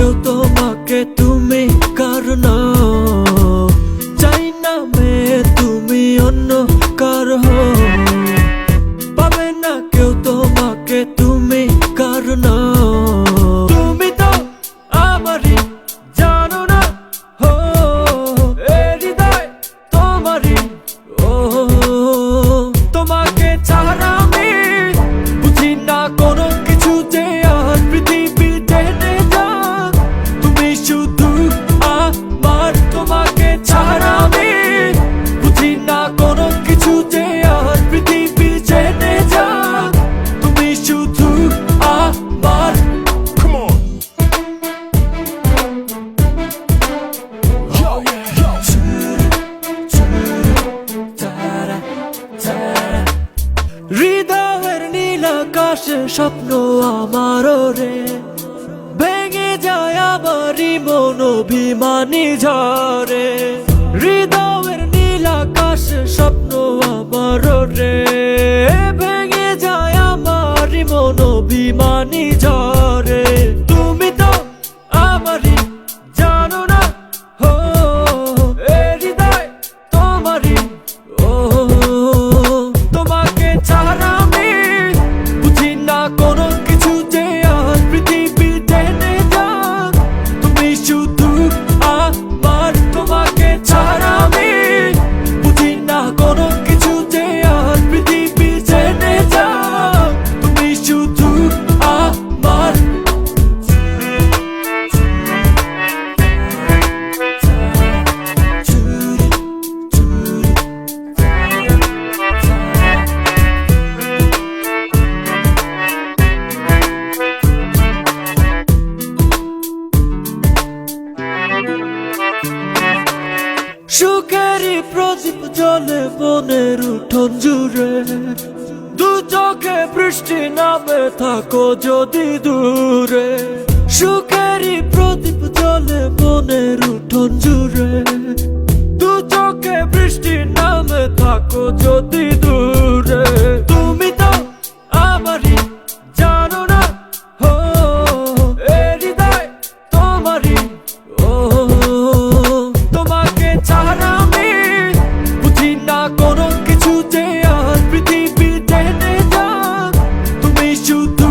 কেউ তোমাকে হৃদয়ের নীল স্বপ্ন আমার রে। ভেঙে যায় আমারই মন অভিমানী ঝরে হৃদয়ের নীল স্বপ্ন আমার রে। ভেঙে যায় আমারই মন অভিমানী ঝরে জলে মনের উঠোন জুড়ে। দু চোখে বৃষ্টি নামে থাকো যদি দূরে। সুখেরই প্রদীপ জলে মনের উঠোন জুড়ে। you do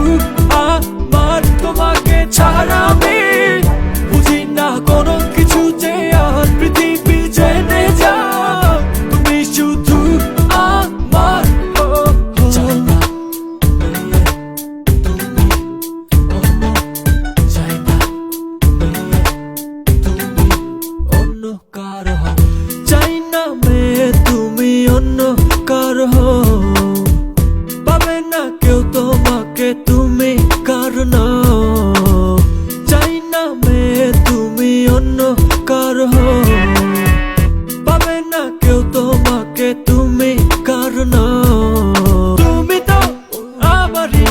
অন্য কার হো পাবে না কেউ তোমাকে তুমি কার না তুমি তো আমারই